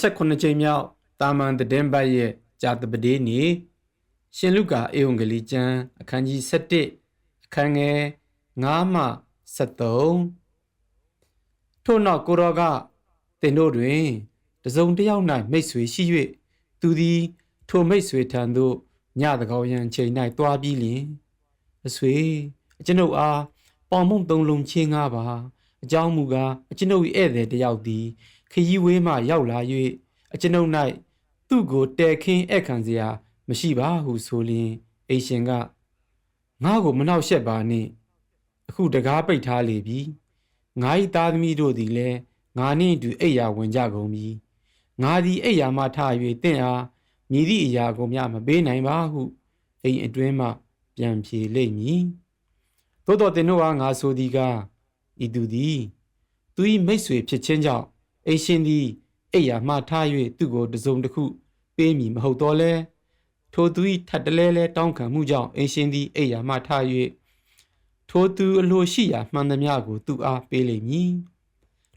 29ကြိမ်မြောက်တာမန်တည်င်းပတ်ရဲ့ဂျာတပဒေးနေ့ရှင်လုကာအေဝံဂေလိကျမ်းအခန်းကြီး7အခန်းငယ်9မှ73ထို့နောက်ကိုရောကတင်တို့တွင်တစုံတစ်ယောက်၌မိတ်ဆွေရှိ၍သူသည် ထိုမိတ်ဆွေထံသို့ညတကောင်းရန်ချိန်၌တွားပြီးလျင်အဆွေအကျွန်ုပ်အားပေါင်မုံသုံးလုံးချင်းငါပါအကြောင်းမူကားအကျွန်ုပ်၏ဧည့်သည်တစ်ယောက်သည် ခရီးဝေးမှရောက်လာ၍အကျွန်ုပ်၌သူ့ကိုတဲခင်းဧည့်ခံစရာ မရှိပါဟုဆိုလျင်အိရှင်ကငါ့ကိုမနှောက်ယှက်ပါနှင့်အခုတကားပိတ်ထားလေပြီငါ၏သားသမီးတို့သည်လည်းငါနှင့်အတူအိပ်ယာဝင်ကြကုန်ပြီငါသည်အိပ်ယာမှထ၍တင့်အားမြည်သည့်အရာကိုမျှမပေးနိုင်ပါဟုအိမ်အတွင်းမှ ပြန်ဖြေလိမ့်မည်သို့တော်တင်တို့အားငါဆိုသည်ကဤသူသည် သူ၏မိတ်ဆွေဖြစ်ခြင်းကြောင့် အိရှင်သည်အိပ်ယာမှထား၍သူ့ကိုတစုံတစ်ခုပေးမည်မဟုတ်တော့လဲထိုသူ၏ထပ်တလဲလဲတောင်းခံမှုကြောင့်အိရှင်သည်အိပ်ယာမှထား၍ထိုသူအလိုရှိရာမှန်သမျှကိုသူအားပေးလိမ့်မည်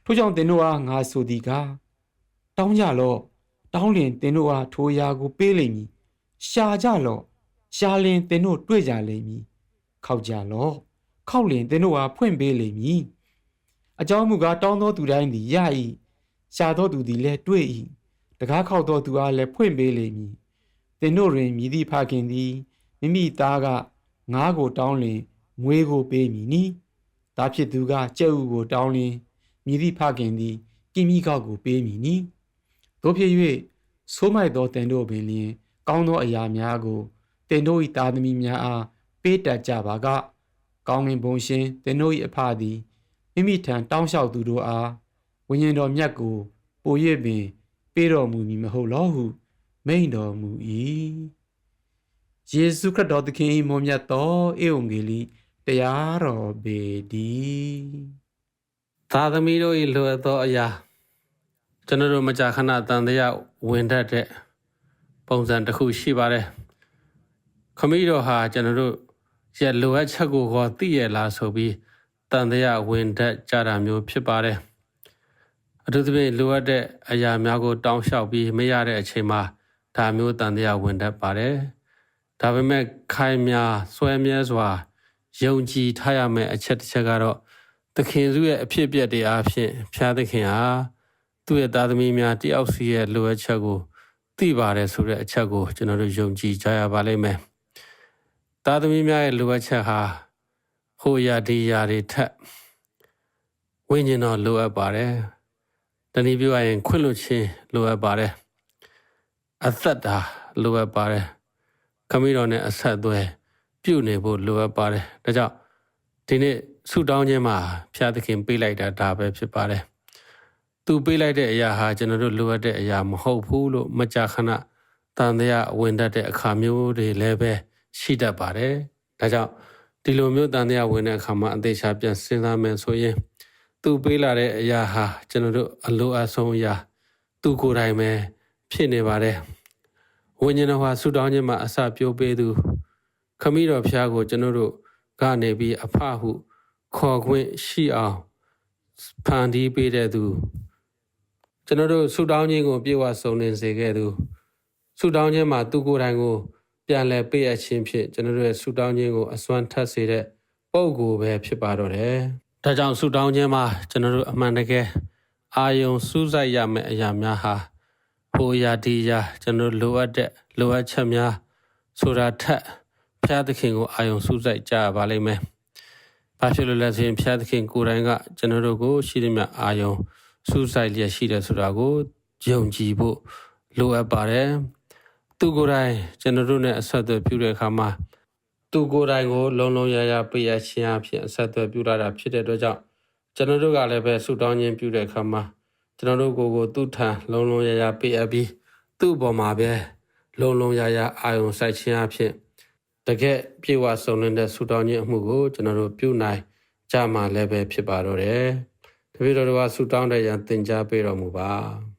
ထို့ကြောင့်သင်တို့အားငါဆိုသည်ကားတောင်းကြလော့တောင်းလျင်သင်တို့အားထိုအရာကိုပေးလိမ့်မည်ရှာကြလော့ရှာလျင်သင်တို့တွေ့ကြလိမ့်မည်ခောက်ကြလော့ခောက်လျင်သင်တို့အားဖွင့်ပေးလိမ့်မည်အကြောင်းမူကားတောင်းသောသူတိုင်းသည်ရ၏ ရှာသောသူသည်လည်းတွေ့၏တကားခောက်သောသူအားလည်းဖွင့်ပေးလိမ့်မည်သင်တို့တွင်မြည်သည့်ဖခင်သည်မိမိသားကငါးကိုတောင်းလျင်ငွေကိုပေးမည်နီဒါဖြစ်သူကကြက်ဥကိုတောင်းလျင်မြည်သည့်ဖခင်သည်ကိမိကောက်ကိုပေးမည်နီတို့ဖြစ်၍ဆိုးမိုက်သောတင်တို့ပင်လျင် ကောင်းသောအရာများကိုတင်တို့၏သားသမီးများအားပေးတတ်ကြပါက ကောင်းငင်ဘုံရှင်တင်တို့၏အဖသည်မိမိထံတောင်းလျှောက်သူတို့အား ဝိညာဉ်တော်မြတ်ကိုပို၍ပင်ပေးတော်မူမည်မဟုတ်လောဟု မိန်တော်မူ၏ယေရှုခရစ်တော်သခင်၏မွန်မြတ်သောဧဝံဂေလိတရားတော်ပေတည်းသားသမီးတို့၏လိုအပ်သောအရာကျွန်တော်တို့မကြာခဏတန်တရားဝင်တတ်တဲ့ပုံစံတစ်ခုရှိပါတယ်ခမည်းတော်ဟာကျွန်တော်တို့ရဲ့လိုအပ်ချက်ကိုကောသိရလားဆိုပြီးတန်တရားဝင်တတ်ကြတာမျိုးဖြစ်ပါတယ် အထူးသဖြင့်လိုအပ်တဲ့အရာများကို တောင်းလျှောက်ပြီးမရတဲ့အချိန်မှာဒါမျိုးတန်တရားဝင်တတ်ပါတယ်ဒါပေမဲ့ခိုင်မြဆွဲမြဲစွာယုံကြည်ထားရမယ့်အချက်တစ်ချက်ကတော့သခင်စုရဲ့အဖြစ်အပျက်တွေအားဖြင့်ဖျားသခင်ဟာသူ့ရဲ့သားသမီးများတယောက်စီရဲ့လိုအပ်ချက်ကိုသိပါတယ်ဆိုတဲ့အချက်ကိုကျွန်တော်တို့ယုံကြည်ကြရပါလိမ့်မယ်။သားသမီးများရဲ့လိုအပ်ချက်ဟာဟိုရာဒီရာတွေထက်ဝိညာဉ်တော်လိုအပ်ပါတယ်။ တနည်းပြောရရင် ခွင့်လွှတ်ခြင်းလိုအပ်ပါတယ်။အသက်တာလိုအပ်ပါတယ်။ခမည်းတော်နဲ့အဆက်အသွယ်ပြုနေဖို့လိုအပ်ပါတယ်။ဒါကြောင့်ဒီနေ့ဆုတောင်းခြင်းမှာဖျားသခင်ပေးလိုက်တာဒါပဲဖြစ်ပါတယ်။သူပေးလိုက်တဲ့အရာဟာကျွန်တော်တို့လိုအပ်တဲ့အရာမဟုတ်ဘူးလို့မကြာခဏတန်တရားဝင်တတ်တဲ့အခါမျိုးတွေလည်းပဲရှိတတ်ပါတယ်။ဒါကြောင့်ဒီလိုမျိုးတန်တရားဝင်တဲ့အခါမှာအသေးချာပြန်စဉ်းစားမယ်ဆိုရင် သူပေးလာတဲ့အရာဟာကျွန်တော်တို့အလိုအဆုံးအရာသူကိုယ်တိုင်ပဲဖြစ်နေပါတယ်။ဝိညာဉ်တော်ဟာဆုတောင်းခြင်းမှာအစပြိုးပေးသူခမည်းတော်ဖျားကိုကျွန်တော်တို့ကနေပြီးအဖဟုခေါ်ခွင့်ရှိအောင်ဖန်တီးပေးတဲ့သူကျွန်တော်တို့ဆူတောင်းခြင်းကိုပြေဝဆုံနေစေခဲ့သူဆူတောင်းခြင်းမှာသူကိုယ်တိုင်ကို ပြန်လည်ပေးအပ်ခြင်းဖြင့်ကျွန်တော်တို့ရဲ့ဆူတောင်းခြင်းကိုအစွမ်းထပ်စေတဲ့ပုံကိုပဲဖြစ်ပါတော့တယ်။ ဒါကြောင့်ဆူတောင်းခြင်းမှာကျွန်တော်တို့အမှန်တကယ်အာယုံစူးစိုက်ရမယ့်အရာများဟာဟိုရာဒီရာကျွန်တော်လိုအပ်တဲ့လိုအပ်ချက်များဆိုတာထက်ဖျားသခင်ကိုအာယုံစူးစိုက်ကြရပါလိမ့်မယ်။ဘာဖြစ်လို့လဲဆိုရင်ဖျားသခင်ကိုယ်တိုင်ကကျွန်တော်တို့ကိုရှိသမျှအာယုံစူးစိုက်လျက်ရှိတယ်ဆိုတာကိုယုံကြည်ဖို့လိုအပ်ပါတယ်။သူကိုယ်တိုင်ကျွန်တော်တို့နဲ့အဆက်အသွယ်ပြုတဲ့အခါမှာ သူကိုယ်တိုင်ကိုလုံလုံရရပေးရခြင်းအဖြစ်အဆက်အသွယ်ပြုလာတာဖြစ်တဲ့အတွက်ကြောင့်ကျွန်တော်တို့ကလည်းပဲဆုတောင်းခြင်းပြုတဲ့အခါမှာကျွန်တော်တို့ကိုယ်ကိုသူ့ထံလုံလုံရရပေးအပ်ပြီးသူ့အပေါ်မှာပဲလုံလုံရရအာယုံစိုက်ခြင်းအဖြစ်တကယ်ပြေဝဆုံနေတဲ့ဆူတောင်းခြင်းအမှုကိုကျွန်တော်တို့ပြုနိုင်ကြမှာလည်းပဲဖြစ်ပါတော့တယ်။တပည့်တော်တို့ကဆူတောင်းတဲ့ရန်သင်ကြားပေးတော်မူပါ။